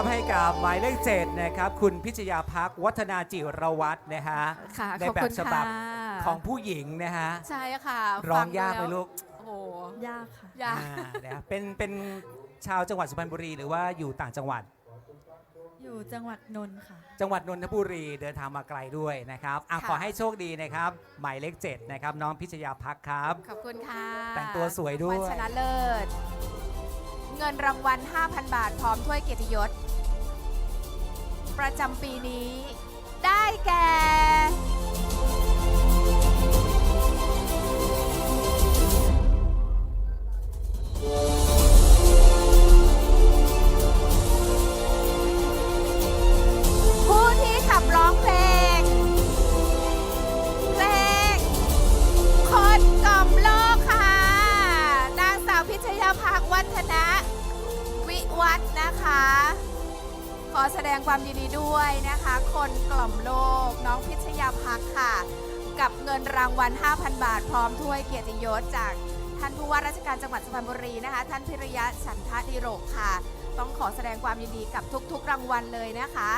นะครับให้กับหมายเลขเจ็ดนะครับ คุณพิชยาพักวัฒนาจิรวัตรนะฮะค่ะในขอบแบคุบณฉบับค่ะของผู้หญิงนะฮะใช่ค่ะร้องฟัดูยากไหมแวลูกโอ้โหยากค่ะ ยาก อ่านะครับเป็นเป็นชาวจังหวัดสุพรรณบุรีหรือว่าอยู่ต่างจังหวัด อยู่จังหวัดนนท์ค่ะ จังหวัดนนทบุรีเดินทางมาไกลด้วยนะครับอะค่ะ ขอให้โชคดีนะครับ หมายเลขเจ็ดนะครับน้องพิชยาพักครับ ขอบคุณค่ะแต่งตัวสวยด้วย วันชนะเลิศ เงินรางวัล 5,000 บาทพร้อมถ้วยเกียรติยศ ประจำปีนี้ ได้แก่ วัฒน์นะคะ ขอแสดงความยินดีด้วยนะคะ คนกล่อมโลกน้องพิชยาพักค่ะ กับเงินรางวัล 5,000 บาท พร้อมถ้วยเกียรติยศจากท่านผู้ว่าราชการจังหวัดสุพรรณบุรีนะคะ ท่านพิริยะฉันทะดิโรกค่ะ ต้องขอแสดงความยินดีกับทุกๆรางวัลเลยนะคะ